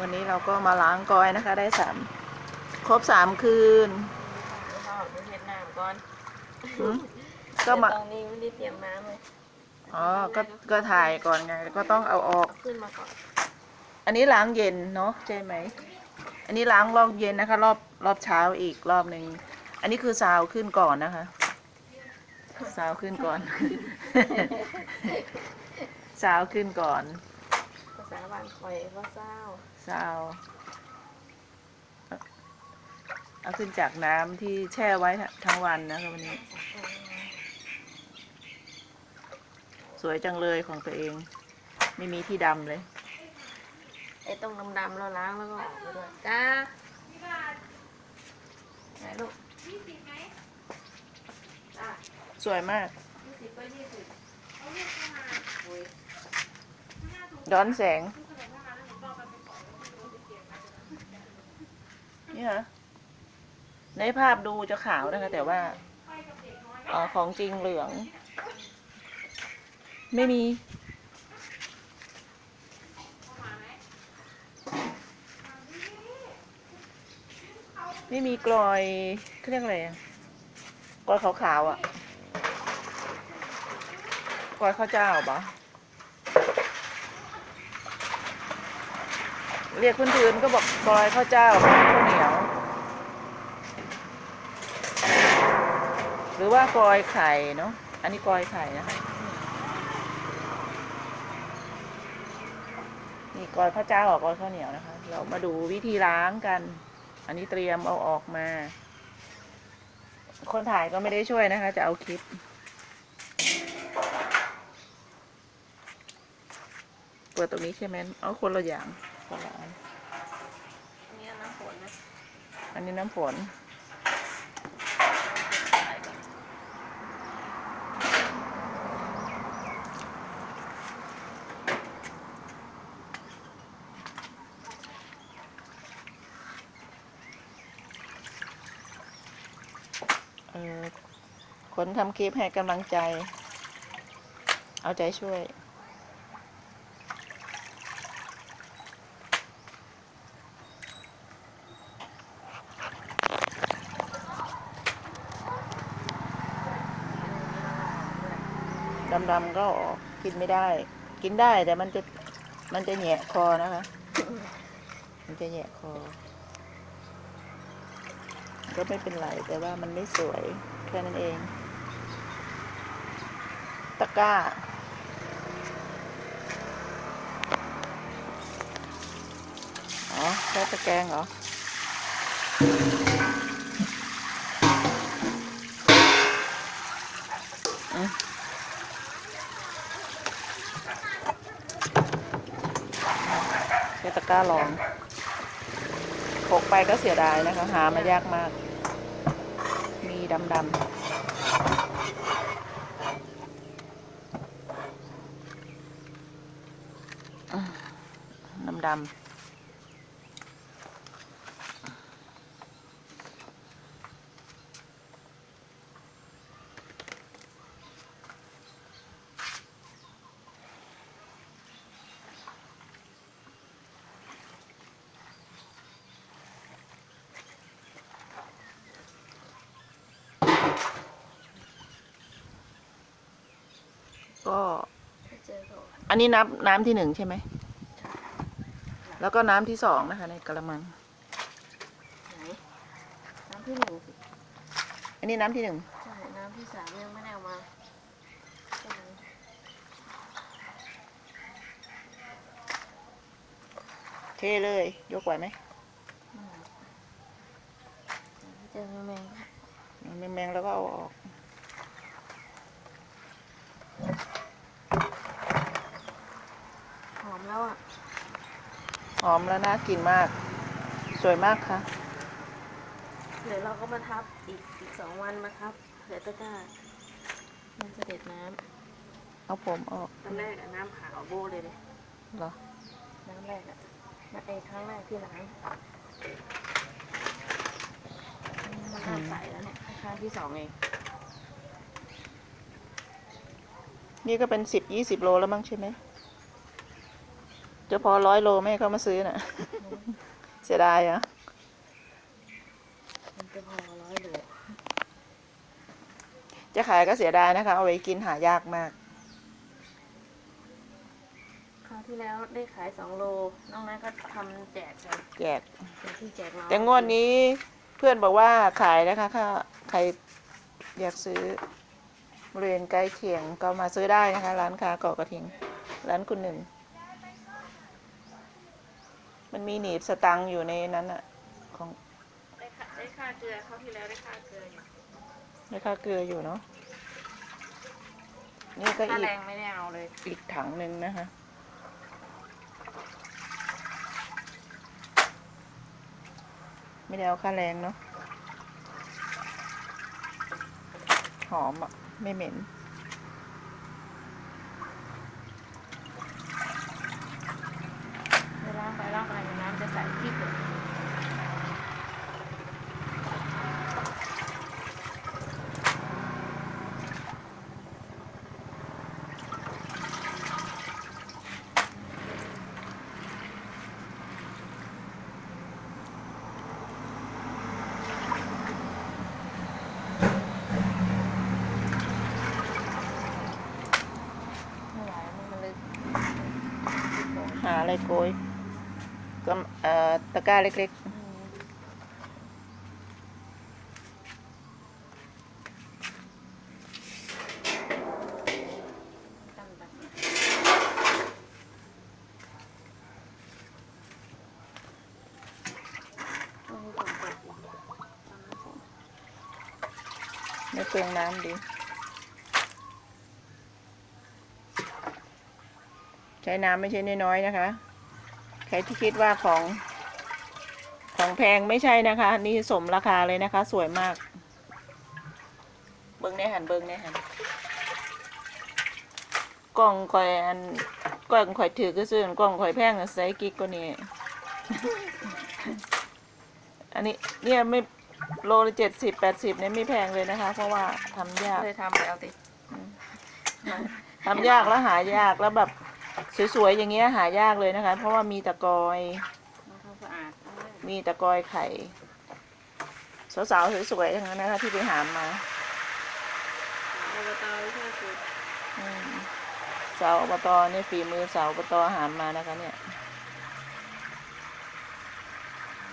วันนี้เราก็มาล้างกอยนะคะ ได้สามครบสามคืนพ่อไปเวียดนามก่อนหืมก็มาแต่ตอนนี้ไม่ได้เตรียมน้ำเลยอ๋อ ก็ ก็ถ่ายก่อนไง ก็ต้องเอาออก เอาขึ้นมาก่อนอันนี้ล้างเย็นเนาะใช่ไหม อันนี้ล้างรอบเย็นนะคะ รอบรอบเช้าอีกรอบหนึ่ง อันนี้คือซาวขึ้นก่อนนะคะ ซาวขึ้นก่อน ซาวขึ้นก่อน ภาษาบ้านคอยว่าเศร้า ซาวเอาขึ้นจากน้ำที่แช่ไว้ทั้งวันนะคะวันนี้ สวยจังเลยของตัวเอง ไม่มีที่ดำเลย ไอ้ตรงดำๆเราล้างแล้วก็ออกไปด้วยจ้าไหนลูกสวยมากย้อนแสง นี่ฮะในภาพดูจะขาวนะคะ แต่ว่าออของจริงเหลือง ไม่มี ไม่มีกลอยเขาเรียกอะไรอะกลอยขาวๆอะกลอยข้าวเจ้าปะเรียกพื้นๆก็บอกกลอยข้าวเจ้าข้าวเหนียว ห รือว่ากลอยไข่เนาะอันนี้กลอยไข่นะคะนี่กลอยข้าวเจ้ากับกลอยข้าวเหนียวนะคะ เรามาดูวิธีล้างกัน อันนี้เตรียมเอาออกมา คนถ่ายก็ไม่ได้ช่วยนะคะ จะเอาคลิปเปิดตรงนี้ใช่ไหมเอาคนละอย่างคนละอันอันนี้น้ำฝนนะอันนี้น้ำฝน คนทำคลิปให้กำลังใจ เอาใจช่วย ดำๆก็ออกกินไม่ได้ กินได้แต่มันจะมันจะแหยะคอนะคะ มันจะแหยะคอ ก็ไม่เป็นไร แต่ว่ามันไม่สวย แค่นั้นเอง ก้า อ๋อแค่ตะแกรงเหรออืมใช้ตะกร้าลองพกไปก็เสียดายนะคะ หามายากมาก มีดำด ดำดำก็ไม่เจอเขาอันนี้นับน้ำที่หนึ่งใช่ไหม แล้วก็น้ำที่สองนะคะ ในกระมังไหนน้ำที่หนึ่งสิอันนี้น้ำที่หนึ่งใช่น้ำที่สามยังไม่ได้เอามาใช่ไหมเทเลย ยกไหวไหมเจอแมงแมงๆแล้วก็เอาออก หอมแล้วอะ ห อมแล้วน่ากินมาก สวยมากค่ะ เดี๋ยวเราก็มาทับอีกอีกสองวันมาทับเหลือตะกร้ามันเสด็จน้เอาผมออกำตอนแรกอะน้ำขาวโบเลยเลย เหรอ น้ำแรกอะน้ำไอ้ครั้งแรกที่ล้างมันเริ่มใสแล้วเนี่ยครั้งที่สองเอง นี่ก็เป็นสิบยี่สิบโลแล้วมั้งใช่ไหม จะพอร้อยโลไหมเขามาซื้อน่ะ เสียดายอะมันจะพอร้อยโลจะขายก็เสียดายนะคะ เอาไว้กินหายากมาก คราวที่แล้วได้ขายสองโลนอกนั้นก็ทำแจกกันแจกเป็นที่แจกน้องแต่งวดนี้เพื่อนบอกว่าขายนะคะถ้าใครอยากซื้อบริเวณใกล้เคียงก็มาซื้อได้นะคะ ร้านค้าเกาะกระทิง ร้านคุณหนึ่ง มันมีหนีบสตังค์อยู่ในนั้นอะของได้ค่าได้ค่าเกลือคราวที่แล้วได้ค่าเกลืออยู่ในค่าเกลืออยู่เนาะนี่ก็ค่าอีกแรงไม่ได้เอาเลย อีกถังหนึ่งนะคะ ไม่ได้เอาค่าแรงเนาะหอมอะไม่เหม็น เวลาไปล่างไปในน้ำจะใส่พริกเลย ไม่ไหวมันเลย หา อะไรโกยก็เอ่อตะกร้าเล็กตั้งแบบต้องให้ความเปิดอีกตอนนั้นผมๆไม่เปลืองน้ำดี ใช้น้ำไม่ใช่น้อยๆนะคะ ใครที่คิดว่าของของแพงไม่ใช่นะคะ นี่สมราคาเลยนะคะ สวยมาก เบิ้งในหันเบิ้งในหันกล้องคอยอันกล้องคอยถือก็ซื้อกล้องคอยแพงอะใส่กิ๊กก็นี่อันนี้เนี่ยไม่โลละเจ็ดสิบแปดสิบเนี่ยไม่แพงเลยนะคะ เพราะว่าทำยากเลยทำไปเอาติทำยากแล้วหายากแล้วแบบ สวยๆอย่างเงี้ยหายากเลยนะคะ เพราะว่ามีตะกอยทำความสะอาดเอาไว้มีตะกอยไข่ สาวๆสวยๆอย่างนั้นนะคะที่ไปหามมาอบตวิชาคืออืมสาวอบตเนี่ยฝีมือสาวอบตหามมานะคะเนี่ย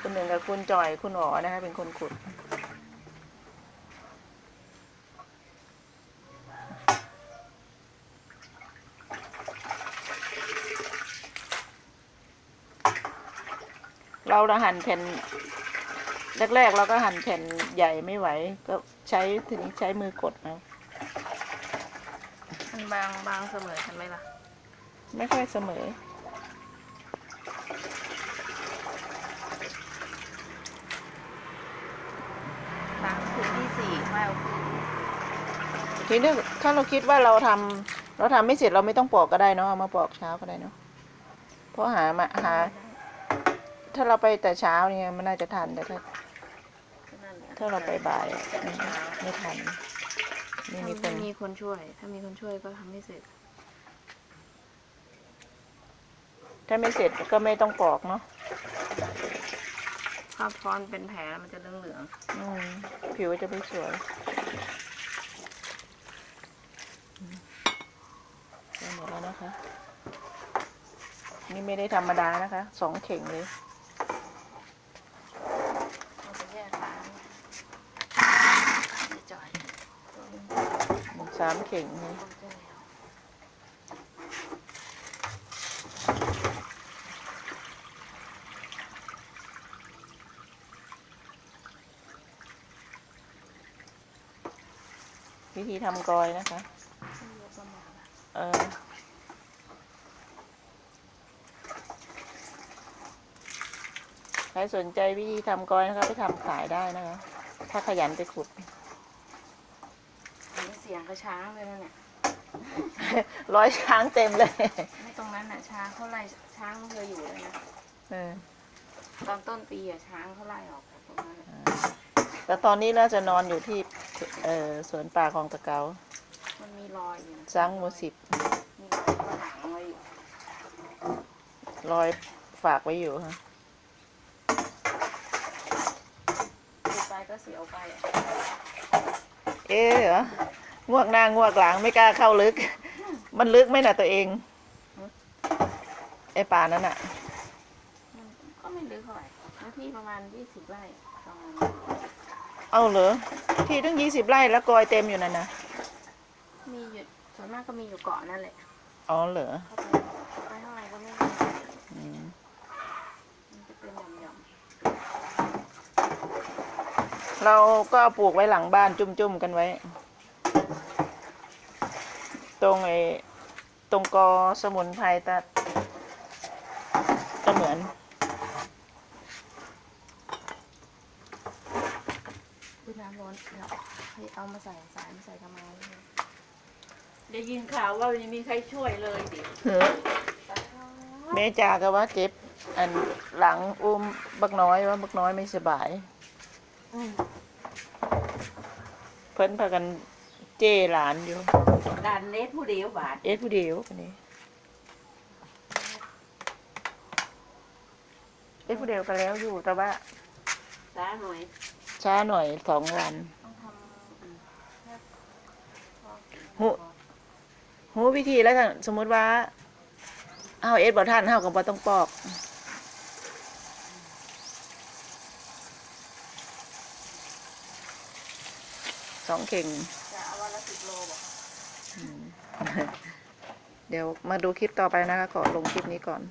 คุณหนึ่งกับคุณจอยคุณหอนะคะเป็นคนขุด เราละหั่นแผ่นแรกๆเราก็หั่นแผ่นใหญ่ไม่ไหว ก็ใช้ทีนี้ใช้มือกดเอามันบางบางเสมอกันไหมล่ะ ไม่ค่อยเสมอ สามถึงที่สี่ไม่เอาขึ้นทีนี้ถ้าเราคิดว่าเราทำเราทำไม่เสร็จเราไม่ต้องปอกก็ได้เนาะเอามาปอกเช้าก็ได้เนาะเพราะหามาหา ถ้าเราไปแต่เช้าเนี่ยมันน่าจะทันแต่ถ้าก็นั่นแหละถ้าเราไปบ่ายอะอืมไม่ทันไม่มีคถ้านมีคนช่วย ถ้ามีคนช่วยก็ทำไม่เสร็จ ถ้าไม่เสร็จก็ไม่ต้องปอกเนาะถ้าพรเป็นแผลมันจะเหลืองอืมผิวจะไม่สวยอืมได้หมดแล้วนะคะ นี่ไม่ได้ธรรมดานะคะสองเข่งเลย ๆเราจะแยกล้างไม่จ่อยตัวนึง สามเข่งเลยก็จะแล้วิธีทำกอยนะคะ เออใครสนใจวิธีทำกอยนะคะ ไปทำขายได้นะคะ ถ้าขยันไปขุด สียงกระช้างเลยนะเนี่ยร้อยช้างเต็มเลยไม่ตรงนั้นน่ะช้างเขาไล่ช้างเคยอยู่เลยนะเออตอนต้นปีอะช้างเขาไล่ออกจากตรงนั้นอะแต่ตอนนี้น่าจะนอนอยู่ที่เออสวนป่าของตะเกามันมีรอยอยู่นะสังหมูสิบมีรอยฝรั่งไว้อยู่รอยฝากไว้อยู่ฮะดูไปก็เสียวไปอะ เอ๊ะเหรอ งวกหน้างวกหลังไม่กล้าเข้าลึก มันลึกไหมน่ะตัวเอง ไอ้ป่านั้นอะ มันก็ไม่ลึกเท่าไหร่เนื้อที่ประมาณยี่สิบไร่ประมาณเอาเหรอ ที่ตั้งยี่สิบไร่แล้วกอยเต็มอยู่นั่นนะมีอยู่ส่วนมากก็มีอยู่เกาะนั่นแหละ อ๋อเหรอเข้าไปไปข้างในก็ไม่มีอืมมันจะเป็นหย่อมเราก็เอาปลูกไว้หลังบ้านจุ่มๆกันไว้ ตรงไอ้ตรงกอสมุนไพรตะก็เหมือนๆคือน้ำร้อนเดี๋ยวให้เอามาใส่สายมาใส่กระมังไว้เลยได้ยินข่าวว่ายังมีใครช่วยเลยดิเมจาก็ว่าเจ็บ อันหลังอุ้มบักน้อยว่าบักน้อยไม่สบาย อืมเพิ่นพากัน เจ้หลานอยู่ด่านเนตผู้เดียวบาทเอ็ดผู้เดียวคนนี้เอ็ดผู้เดียวก็แล้วอยู่แต่ว่าช้าหน่อยช้าหน่อยสองวันต้องทำอืมแค่พอหูหูวิธีแล้วถ้าสมมุติว่าเอาเอ็ดบ่ท่านเฮากับบ่ต้องปอกสองเข่ง จะเอาวันละสิบโลบอก เดี๋ยวมาดูคลิปต่อไปนะคะขอลงคลิปนี้ก่อน